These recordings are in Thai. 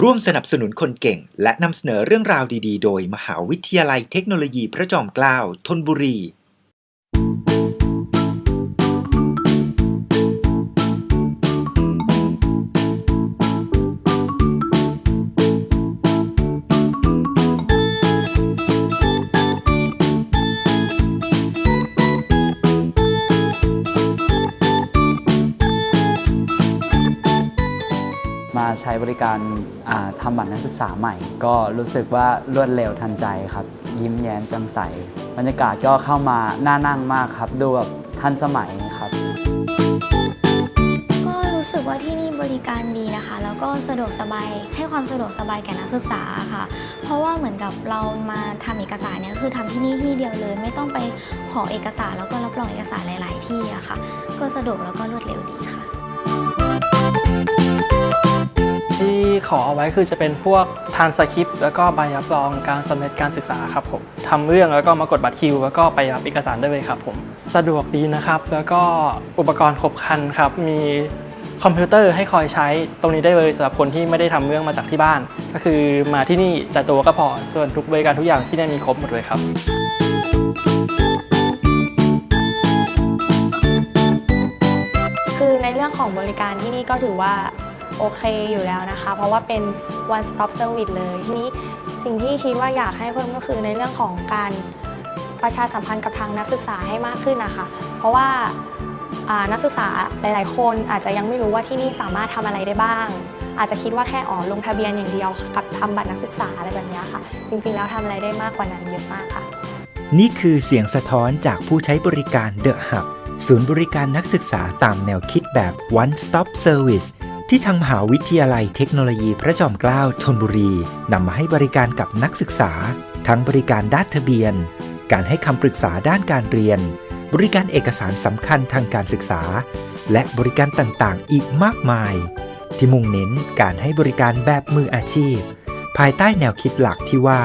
ร่วมสนับสนุนคนเก่ง และนำเสนอเรื่องราวดี ๆ โดย มหาวิทยาลัยเทคโนโลยีพระจอมเกล้าธนบุรี มาใช้บริการาทำบัตรนักศึกษาใหม่ ก็รู้สึกว่ารวดเร็วทันใจครับ ยิ้มแย้มแจ่มใส บรรยากาศก็เข้ามาน่านั่งมากครับ ดูแบบทันสมัยครับ ก็รู้สึกว่าที่นี่บริการดีนะคะ แล้วก็สะดวกสบายให้ความสะดวกสบายแก่นักศึกษาค่ะ เพราะว่าเหมือนกับเรามาทำเอกสารเนี่ยคือทำที่นี่ที่เดียวเลย ไม่ต้องไปขอเอกสารแล้วก็รับรองเอกสารหลาย ๆ ที่อะค่ะ ก็สะดวกแล้วก็รวดเร็วดีค่ะ ที่ขอเอาไว้คือจะเป็นพวกทานสคริปต์แล้วก็ใบรับรองการสำเร็จการศึกษาครับผมทำเรื่องแล้วก็มากดบัตรคิว แล้วก็ไปรับเอกสารได้เลยครับผมสะดวกดีนะครับ แล้วก็อุปกรณ์ครบครันครับมีคอมพิวเตอร์ให้คอยใช้ตรงนี้ได้เลยสำหรับคนที่ไม่ได้ทำเรื่องมาจากที่บ้าน ก็คือมาที่นี่แต่ตัวก็พอส่วนทุกบริการทุกอย่างที่นี่มีครบหมดเลยครับ คือในเรื่องของบริการที่นี่ก็ถือว่า โอเคอยู่แล้วนะคะ เพราะว่าเป็น one stop service เลย ทีนี้สิ่งที่คิดว่าอยากให้เพิ่มก็คือในเรื่องของการประชาสัมพันธ์กับทางนักศึกษาให้มากขึ้นนะคะ เพราะว่านักศึกษาหลาย ๆ คนอาจจะยังไม่รู้ว่าที่นี่สามารถทำอะไรได้บ้าง อาจจะคิดว่าแค่อ๋อลงทะเบียนอย่างเดียวกับทำบัตรนักศึกษาอะไรแบบนี้ค่ะ จริง ๆ แล้วทำอะไรได้มากกว่านั้นเยอะมากค่ะ นี่คือเสียงสะท้อนจากผู้ใช้บริการ The Hub ศูนย์บริการนักศึกษาตามแนวคิดแบบ One Stop Service ที่ทางมหาวิทยาลัยเทคโนโลยีพระจอมเกล้าธนบุรีนำมาให้บริการกับนักศึกษา ทั้งบริการด้านทะเบียน การให้คำปรึกษาด้านการเรียน บริการเอกสารสำคัญทางการศึกษา และบริการต่างๆ อีกมากมาย ที่มุ่งเน้นการให้บริการแบบมืออาชีพ ภายใต้แนวคิดหลักที่ว่า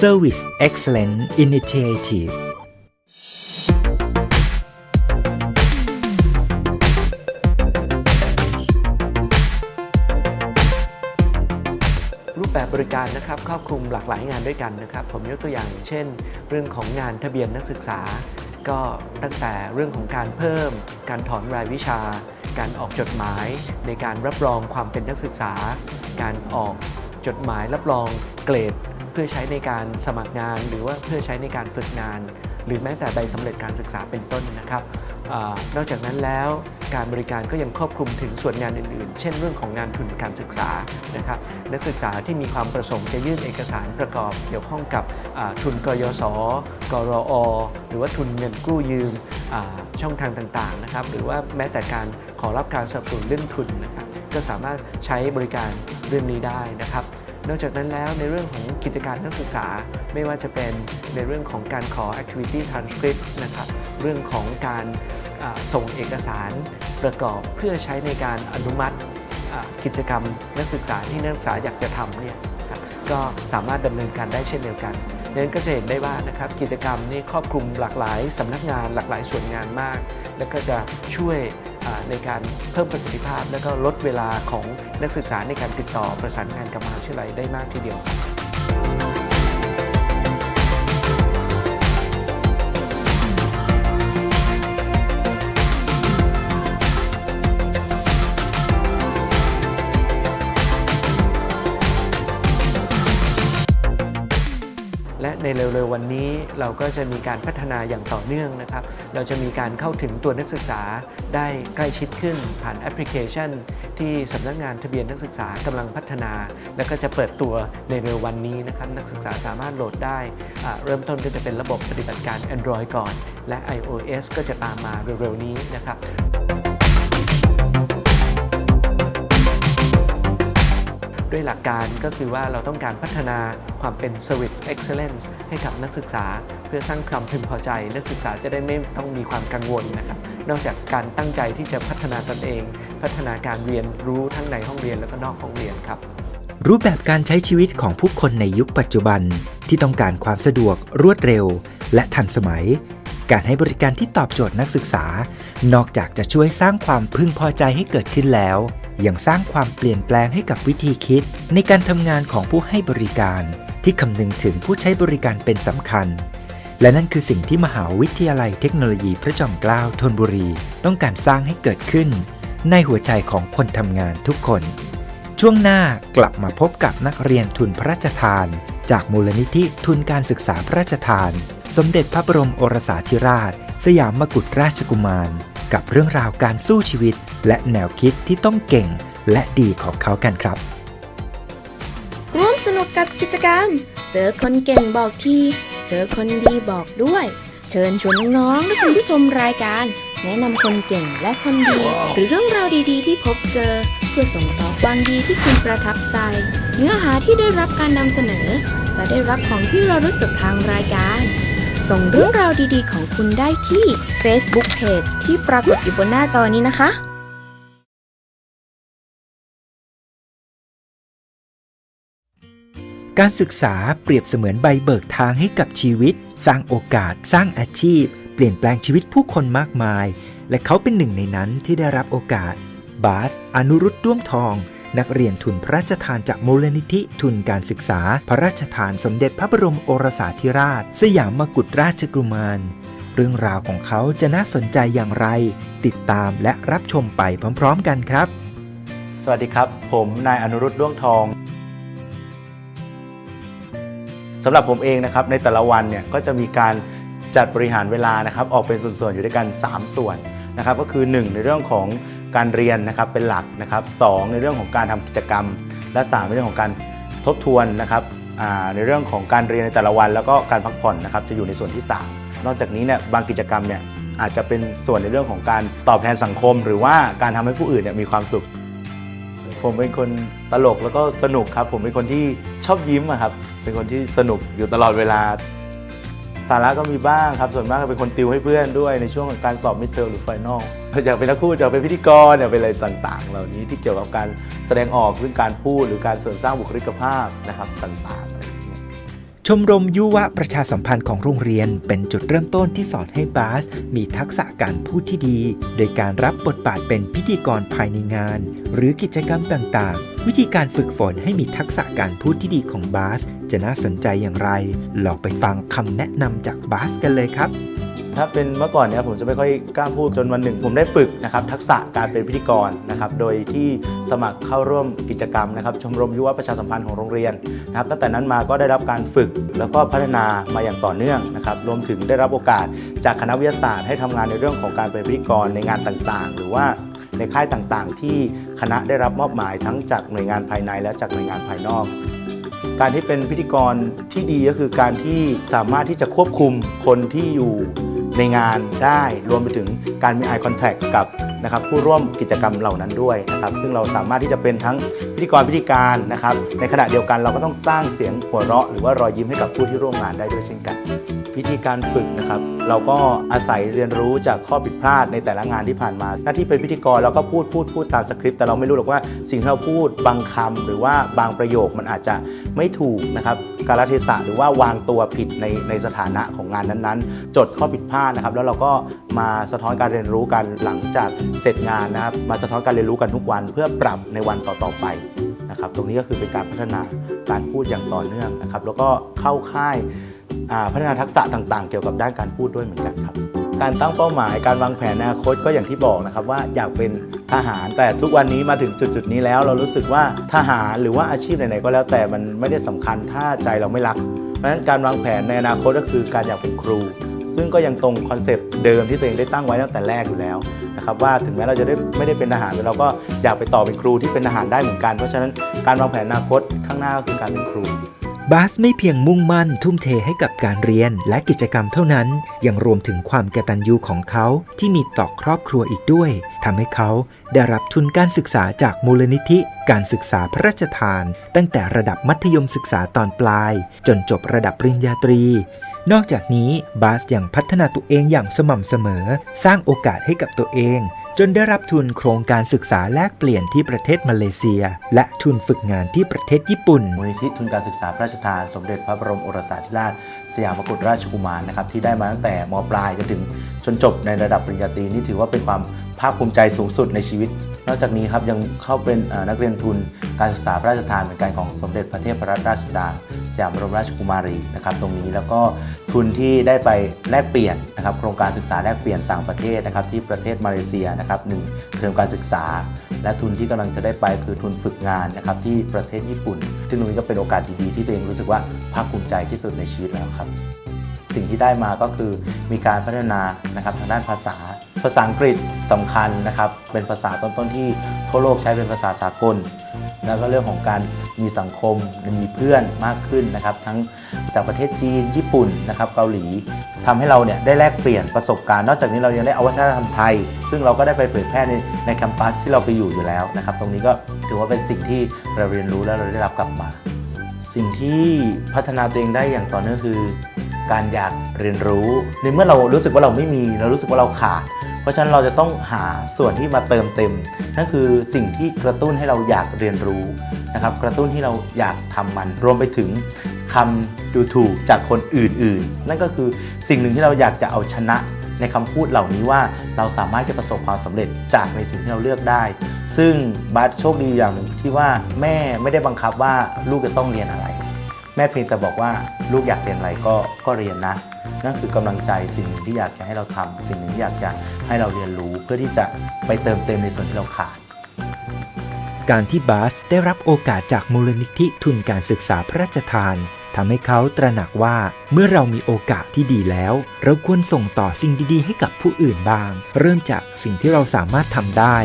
Service Excellence Initiative บริการนะครับครอบคลุมหลากหลายงานด้วยกันนะครับ ผมยกตัวอย่าง เช่น เรื่องของงานทะเบียนนักศึกษา ก็ตั้งแต่เรื่องของการเพิ่ม การถอนรายวิชา การออกจดหมาย ในการรับรองความเป็นนักศึกษา การออกจดหมายรับรองเกรด เพื่อใช้ในการสมัครงาน หรือว่าเพื่อใช้ในการฝึกงาน หรือแม้แต่ใบสำเร็จการศึกษาเป็นต้นนะครับ นอกจากนั้นแล้วการบริการก็ยังครอบคลุมถึงส่วนงานอื่นๆ เช่นเรื่องของงานทุนการศึกษานะครับนักศึกษาที่มีความประสงค์จะยื่นเอกสารประกอบ เกี่ยวข้องกับทุนกยศกรอ หรือว่าทุนเงินกู้ยืมช่องทางต่างๆนะครับหรือว่าแม้แต่การขอรับการสนับสนุนเรื่องทุนนะครับก็สามารถใช้บริการเรื่องนี้ได้นะครับนอกจากนั้นแล้วในเรื่องของกิจการนักศึกษาไม่ว่าจะเป็นในเรื่องของการขอ activity transcript นะครับเรื่องของการ ส่งเอกสารประกอบเพื่อใช้ในการอนุมัติกิจกรรมนักศึกษาที่นักศึกษาอยากจะทำเนี่ยก็สามารถดำเนินการได้เช่นเดียวกันดังนั้นก็จะเห็นได้ว่านะครับกิจกรรมนี้ครอบคลุมหลากหลายสำนักงานหลากหลายส่วนงานมาก แล้วก็จะช่วยในการเพิ่มประสิทธิภาพ และก็ลดเวลาของนักศึกษาในการติดต่อประสานงานกับมหาวิทยาลัยได้มากทีเดียว ในเร็วๆวันนี้เราก็จะมีการพัฒนาอย่างต่อเนื่องนะครับ เราจะมีการเข้าถึงตัวนักศึกษาได้ใกล้ชิดขึ้นผ่านแอปพลิเคชัน ที่สำนักงานทะเบียนนักศึกษากำลังพัฒนา และก็จะเปิดตัวในเร็ววันนี้นะครับนักศึกษาสามารถโหลดได้เริ่มต้นก็จะเป็นระบบปฏิบัติการ Android ก่อน และ iOS ก็จะตามมาเร็วๆนี้นะครับ ด้วยหลักการก็คือว่าเราต้องการพัฒนาความเป็น Service Excellence ให้กับนักศึกษา เพื่อสร้างความพึงพอใจ นักศึกษาจะได้ไม่ต้องมีความกังวลนะครับนอกจากการตั้งใจที่จะพัฒนาตนเอง พัฒนาการเรียนรู้ทั้งในห้องเรียนและก็นอกห้องเรียนครับรูปแบบการใช้ชีวิตของผู้คนในยุคปัจจุบัน ที่ต้องการความสะดวกรวดเร็ว และทันสมัย การให้บริการที่ตอบโจทย์นักศึกษา นอกจากจะช่วยสร้างความพึงพอใจให้เกิดขึ้นแล้ว ยังสร้างความเปลี่ยนแปลงให้กับวิธีคิด ในการทำงานของผู้ให้บริการ ที่คำนึงถึงผู้ใช้บริการเป็นสำคัญ และนั่นคือสิ่งที่มหาวิทยาลัยเทคโนโลยีพระจอมเกล้าธนบุรี ต้องการสร้างให้เกิดขึ้น ในหัวใจของคนทำงานทุกคน ช่วงหน้ากลับมาพบกับนักเรียนทุนพระราชทาน จากมูลนิธิทุนการศึกษาพระราชทาน สมเด็จพระบรมโอรสาธิราช สยามกุฎราชกุมาร กับเรื่องราวการสู้ชีวิต และแนวคิดที่ต้องเก่งและดีของเขากันครับ ร่วมสนุกกับกิจกรรม เจอคนเก่งบอกที เจอคนดีบอกด้วย เชิญชวนน้องๆและคุณผู้ชมรายการ แนะนำคนเก่งและคนดี หรือเรื่องราวดีๆ ที่พบเจอ เพื่อส่งต่อความดีที่คุณประทับใจ เนื้อหาที่ได้รับการนำเสนอ จะได้รับของที่ระลึกจากทางรายการ ส่งเรื่องราวดีๆ ของคุณได้ที่ Facebook Page ที่ปรากฏอยู่บนหน้าจอนี้นะคะการศึกษาเปรียบเสมือนใบเบิกทางให้กับชีวิต สร้างโอกาส สร้างอาชีพ เปลี่ยนแปลงชีวิตผู้คนมากมาย และเขาเป็นหนึ่งในนั้นที่ได้รับโอกาส บาส อนุรุตด้วงทอง นักเรียนทุนพระราชทานจากมูลนิธิทุนการศึกษา พระราชทานสมเด็จพระบรมโอรสาธิราช สยามมกุฎราชกุมารเรื่องราวของเขาจะน่าสนใจอย่างไร ติดตามและรับชมไปพร้อม ๆ กันครับ สวัสดีครับ ผมนายอนุรุตด้วงทองสำหรับผมเองนะครับในแต่ละวันเนี่ยก็จะมีการจัดบริหารเวลานะครับออกเป็นส่วนๆอยู่ด้วยกัน 3 ส่วนนะครับก็คือ 1 ในเรื่องของ การเรียนนะครับเป็นหลักนะครับสในเรื่องของการทำกิจกรรม และ3ในเรื่องของการทบทวนนะครับในเรื่องของการเรียนในแต่ละวัน แล้วก็การพักผ่อนนะครับจะอยู่ในส่วนที่ 3 นอกจากนี้เนี่ยบางกิจกรรมเนี่ยอาจจะเป็นส่วนในเรื่องของการตอบแทนสังคม หรือว่าการทำให้ผู้อื่นเนี่ยมีความสุข ผมเป็นคนตลกแล้วก็สนุกครับ ผมเป็นคนที่ชอบยิ้มครับเป็นคนที่สนุกอยู่ตลอดเวลา สาระก็มีบ้างครับส่วนมากเป็นคนติวให้เพื่อนด้วยในช่วงของการสอบมิดเทอมหรือไฟนอลอยากเป็นนักพูดอยากเป็นพิธีกรอยากเป็นอะไรต่างๆ เหล่านี้ที่เกี่ยวกับการแสดงออกเรื่องการพูดหรือการเสริมสร้างบุคลิกภาพนะครับต่างๆอะไรอย่างเงี้ยชมรมยุวประชาสัมพันธ์ของโรงเรียน เป็นจุดเริ่มต้นที่สอนให้บาส มีทักษะการพูดที่ดี โดยการรับบทบาทเป็นพิธีกรภายในงาน หรือกิจกรรมต่างๆ วิธีการฝึกฝนให้มีทักษะการพูดที่ดีของบาสจะน่าสนใจอย่างไร ลองไปฟังคำแนะนำจากบาสกันเลยครับ ถ้าเป็นเมื่อก่อนเนี่ยผมจะไม่ค่อยกล้าพูดจนวันหนึ่ง ผมได้ฝึกนะครับทักษะการเป็นพิธีกรนะครับโดยที่สมัครเข้าร่วมกิจกรรมนะครับชมรมยุวประชาสัมพันธ์ของโรงเรียนนะครับตั้งแต่นั้นมาก็ได้รับการฝึกแล้วก็พัฒนามาอย่างต่อเนื่องนะครับรวมถึงได้รับโอกาสจากคณะวิทยาศาสตร์ให้ทำงานในเรื่องของการเป็นพิธีกรในงานต่างๆ หรือว่า ในค่ายต่างๆ ที่คณะได้รับมอบหมายทั้งจากหน่วยงานภายในและจากหน่วยงานภายนอก การที่เป็นพิธีกรที่ดีก็คือการที่สามารถที่จะควบคุมคนที่อยู่ในงานได้รวมไปถึงการมี eye contact กับ นะครับผู้ร่วมกิจกรรมเหล่านั้นด้วยนะครับซึ่งเราสามารถที่จะเป็นทั้งพิธีกรพิธีการนะครับในขณะเดียวกันเราก็ต้องสร้างเสียงหัวเราะ หรือว่ารอยยิ้มให้กับผู้ที่ร่วมงานได้ด้วยเช่นกัน วิธีการฝึกนะครับเราก็อาศัยเรียนรู้จากข้อผิดพลาดในแต่ละงานที่ผ่านมา หน้าที่เป็นพิธีกรเราก็พูดพูดพูดตามสคริปต์แต่เราไม่รู้หรอกว่าสิ่งที่เราพูดบางคำหรือว่าบางประโยคมันอาจจะไม่ถูกนะครับ กาลเทศะหรือว่าวางตัวผิดในในสถานะของงานนั้นๆ จดข้อผิดพลาดนะครับ แล้วเราก็มาสะท้อนการเรียนรู้กันหลังจากเสร็จงานนะครับ มาสะท้อนการเรียนรู้กันทุกวัน เพื่อปรับในวันต่อๆไปนะครับ ตรงนี้ก็คือเป็นการพัฒนาการพูดอย่างต่อเนื่องนะครับ แล้วก็เข้าค่ายพัฒนาทักษะต่างๆ เกี่ยวกับด้านการพูดด้วยเหมือนกันครับ การตั้งเป้าหมายการวางแผนอนาคตก็อย่างที่บอกนะครับว่าอยากเป็นทหาร แต่ทุกวันนี้มาถึงจุดๆนี้แล้ว เรารู้สึกว่าทหารหรือว่าอาชีพไหนๆก็แล้วแต่มันไม่ได้สำคัญถ้าใจเราไม่รักเพราะฉะนั้นการวางแผนในอนาคตก็คือการอยากเป็นครู ซึ่งก็ยังตรงคอนเซปต์เดิมที่ตัวเองได้ตั้งไว้ตั้งแต่แรกอยู่แล้วนะครับว่าถึงแม้เราจะได้ไม่ได้เป็นทหารแต่เราก็อยากไปต่อเป็นครูที่เป็นทหารได้เหมือนกัน เพราะฉะนั้นการวางแผนอนาคตข้างหน้าก็คือการเป็นครู บาสไม่เพียงมุ่งมั่นทุ่มเทให้กับการเรียนและกิจกรรมเท่านั้น ยังรวมถึงความกตัญญูของเขาที่มีต่อครอบครัวอีกด้วยทำให้เขาได้รับทุนการศึกษาจากมูลนิธิ การศึกษาพระราชทาน ตั้งแต่ระดับมัธยมศึกษาตอนปลาย จนจบระดับปริญญาตรี นอกจากนี้บาสยังพัฒนาตัวเองอย่างสม่ำเสมอ สร้างโอกาสให้กับตัวเอง จนได้รับทุนโครงการศึกษาแลกเปลี่ยนที่ประเทศมาเลเซีย และทุนฝึกงานที่ประเทศญี่ปุ่น มูลนิธิทุนการศึกษาพระราชทานสมเด็จพระบรมโอรสาธิราช สยามกุฎราชกุมารนะครับที่ได้มาตั้งแต่มปลายจนถึงจนจบในระดับปริญญาตรีนี่ถือว่าเป็นความภาคภูมิใจสูงสุดในชีวิต นอกจากนี้ครับยังเข้าเป็นนักเรียนทุนการศึกษาพระราชทานเหมือนกันของสมเด็จพระเทพรัตนราชสุดาสยามบรมราชกุมารีนะครับตรงนี้แล้วก็ทุนที่ได้ไปแลกเปลี่ยนนะครับโครงการศึกษาแลกเปลี่ยนต่างประเทศนะครับที่ประเทศมาเลเซียนะครับหนึ่งเทอมการศึกษา และทุนที่กำลังจะได้ไปคือทุนฝึกงานนะครับที่ประเทศญี่ปุ่น ซึ่งตรงนี้ก็เป็นโอกาสดีๆที่ตัวเองรู้สึกว่าภาคภูมิใจที่สุดในชีวิตแล้วครับ สิ่งที่ได้มาก็คือมีการพัฒนานะครับทางด้านภาษา ภาษาอังกฤษสำคัญนะครับ เป็นภาษาต้นๆที่ทั่วโลกใช้เป็นภาษาสากล แล้วก็เรื่องของการมีสังคมมีเพื่อนมากขึ้นนะครับ ทั้งจากประเทศจีนญี่ปุ่นนะครับเกาหลีทำให้เราเนี่ยได้แลกเปลี่ยนประสบการณ์ นอกจากนี้เรายังได้เอาวัฒนธรรมไทย ซึ่งเราก็ได้ไปเผยแพร่ในในแคมปัสที่เราไปอยู่อยู่แล้วนะครับ ตรงนี้ก็ถือว่าเป็นสิ่งที่เราเรียนรู้และเราได้รับกลับมา สิ่งที่พัฒนาตัวเองได้อย่างต่อเนื่องคือการอยากเรียนรู้ในเมื่อเรารู้สึกว่าเราไม่มี เรารู้สึกว่าเราขาด เพราะฉะนั้นเราจะต้องหาส่วนที่มาเติมเต็ม นั่นคือสิ่งที่กระตุ้นให้เราอยากเรียนรู้นะครับ กระตุ้นที่เราอยากทำมัน รวมไปถึงคำดูถูกจากคนอื่นๆ นั่นก็คือสิ่งหนึ่งที่เราอยากจะเอาชนะในคำพูดเหล่านี้ว่าเราสามารถจะประสบความสำเร็จจากในสิ่งที่เราเลือกได้ ซึ่งบัสโชคดีอย่างหนึ่งที่ว่าแม่ไม่ได้บังคับว่าลูกจะต้องเรียนอะไร แม่เพียงแต่บอกว่าลูกอยากเรียนอะไรก็ก็เรียนนะนั่นคือกำลังใจสิ่งหนึ่งที่อยากจะให้เราทำสิ่งหนึ่งที่อยากจะให้เราเรียนรู้เพื่อที่จะไปเติมเต็มในส่วนที่เราขาด การที่บาสได้รับโอกาสจากมูลนิธิทุนการศึกษาพระราชทานทำให้เขาตระหนักว่าเมื่อเรามีโอกาสที่ดีแล้ว เราควรส่งต่อสิ่งดีๆ ให้กับผู้อื่นบ้าง เริ่มจากสิ่งที่เราสามารถทำได้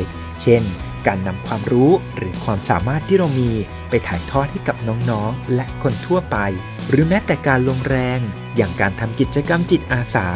เช่น การนำความรู้หรือความสามารถที่เรามีไปถ่ายทอดให้กับน้องๆ และคนทั่วไป หรือแม้แต่การลงแรง อย่างการทำกิจกรรมจิตอาสา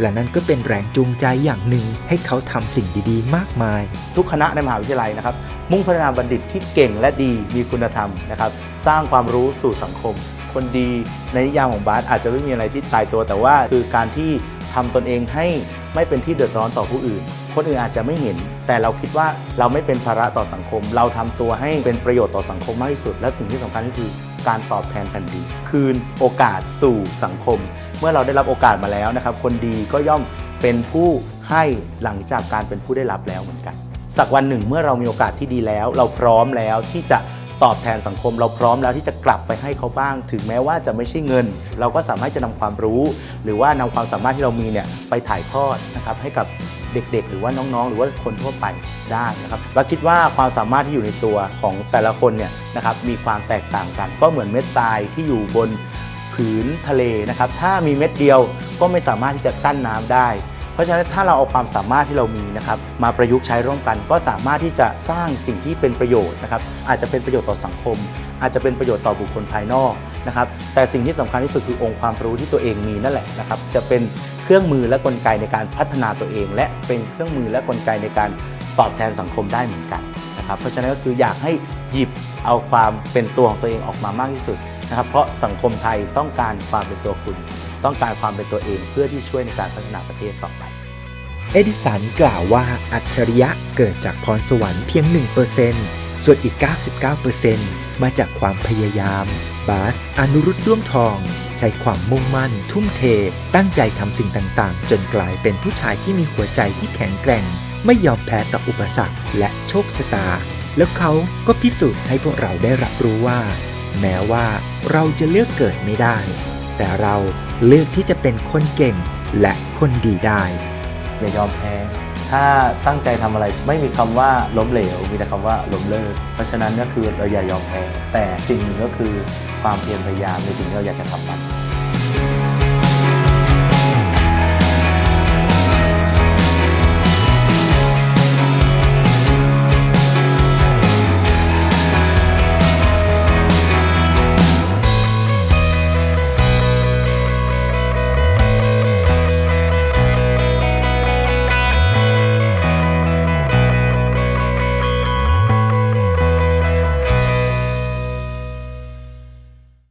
และนั่นก็เป็นแรงจูงใจอย่างหนึ่งให้เขาทำสิ่งดีๆ มากมาย ทุกคณะในมหาวิทยาลัยนะครับ มุ่งพัฒนาบัณฑิตที่เก่งและดีมีคุณธรรมนะครับ สร้างความรู้สู่สังคม คนดีในนิยามของบาสอาจจะไม่มีอะไรที่ตายตัวแต่ว่าคือการที่ทำตนเองให้ไม่เป็นที่เดือดร้อนต่อผู้อื่น คนอื่นอาจจะไม่เห็น แต่เราคิดว่าเราไม่เป็นภาระต่อสังคม เราทำตัวให้เป็นประโยชน์ต่อสังคมมากที่สุด และสิ่งที่สำคัญก็คือการตอบแทนแผ่นดินคืนโอกาสสู่สังคม เมื่อเราได้รับโอกาสมาแล้วนะครับ คนดีก็ย่อมเป็นผู้ให้หลังจากการเป็นผู้ได้รับแล้วเหมือนกัน สักวันหนึ่งเมื่อเรามีโอกาสที่ดีแล้ว เราพร้อมแล้วที่จะตอบแทนสังคมเราพร้อมแล้วที่จะกลับไปให้เขาบ้าง ถึงแม้ว่าจะไม่ใช่เงิน เราก็สามารถจะนำความรู้ หรือว่านำความสามารถที่เรามีเนี่ยไปถ่ายทอดนะครับให้กับ เด็กๆ หรือว่าน้องๆ หรือว่าคนทั่วไปได้นะครับเราคิดว่าความสามารถที่อยู่ในตัวของแต่ละคนเนี่ยนะครับมีความแตกต่างกัน ก็เหมือนเม็ดทรายที่อยู่บนผืนทะเลนะครับถ้ามีเม็ดเดียวก็ไม่สามารถที่จะกั้นน้ำได้ เพราะฉะนั้นถ้าเราเอาความสามารถที่เรามีนะครับมาประยุกต์ใช้ร่วมกัน ก็สามารถที่จะสร้างสิ่งที่เป็นประโยชน์นะครับอาจจะเป็นประโยชน์ต่อสังคม อาจจะเป็นประโยชน์ต่อบุคคลภายนอกนะครับแต่สิ่งที่สำคัญที่สุดคือองค์ความรู้ที่ตัวเองมีนั่นแหละนะครับจะเป็น เครื่องมือและกลไกในการพัฒนาตัวเอง และเป็นเครื่องมือและกลไกในการตอบแทนสังคมได้เหมือนกันนะครับเพราะฉะนั้นก็คืออยากให้หยิบเอาความเป็นตัวของตัวเองออกมามากที่สุดนะครับเพราะสังคมไทยต้องการความเป็นตัวคุณ ต้องการความเป็นตัวเองเพื่อที่ช่วยในการพัฒนาประเทศต่อไป เอดิสันกล่าวว่าอัจฉริยะเกิดจากพรสวรรค์เพียง 1%ส่วนอีก 99%มาจากความพยายาม บาส อนุรุตด้วงทอง ใช้ความมุ่งมั่น ทุ่มเท ตั้งใจทำสิ่งต่างๆ จนกลายเป็นผู้ชายที่มีหัวใจที่แข็งแกร่ง ไม่ยอมแพ้ต่ออุปสรรคและโชคชะตา แล้วเขาก็พิสูจน์ให้พวกเราได้รับรู้ว่า แม้ว่าเราจะเลือกเกิดไม่ได้ แต่เราเลือกที่จะเป็นคนเก่งและคนดีได้ อย่ายอมแพ้ ถ้าตั้งใจทำอะไรไม่มีคำว่าล้มเหลว มีแต่คำว่าล้มเลิก เพราะฉะนั้นก็คือเราอย่ายอมแพ้แต่สิ่งหนึ่งก็คือความเพียรพยายามในสิ่งที่เราอยากจะทำมัน